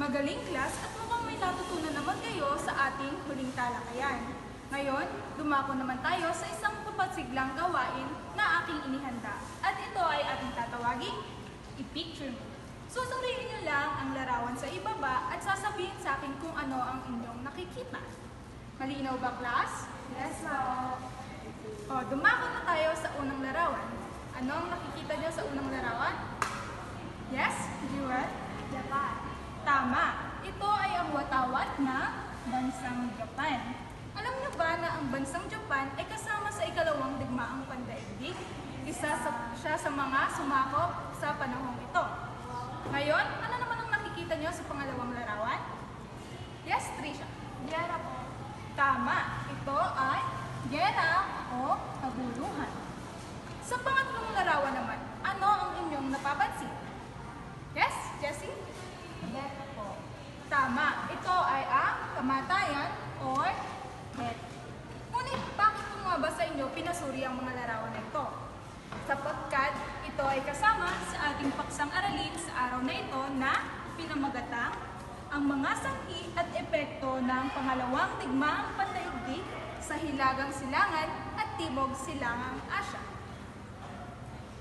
Magaling class at mukhang may natutunan naman kayo sa ating huling talakayan. Ngayon, dumako naman tayo sa isang kapatsiglang gawain na aking inihanda. At ito ay ating tatawaging i-picture mo. Susuriin niyo lang ang larawan sa ibaba at sasabihin sa akin kung ano ang inyong nakikita. Malinaw ba, class? Yes, ma'am. O, dumako na tayo sa unang larawan. Ano ang nakikita niyo sa unang larawan? Yes, Jewel? Japan. Tama. Ito ay watawat na bansang Japan. Alam niyo ba na ang bansang Japan ay kasama sa ikalawang digmaang pandaigdig? Isa sa, siya sa mga sumakop sa panahong ito. Ngayon, ano naman ang nakikita niyo sa pangalawang larawan? Yes, Trisha. Gera po. Tama. Ito ay gera o kaguluhan. Sa pangatlong larawan naman, ano ang inyong napapansin? Yes, Jessie? Death po. Tama. Kamatayan or death. Ngunit bakit po nga ba sa inyo pinasuri ang mga larawan na ito? Sapagkat ito ay kasama sa ating paksang aralin sa araw na ito na pinamagatang ang mga sanghi at epekto ng pangalawang digmaang pandaigdig sa Hilagang Silangan at Timog Silangang Asya.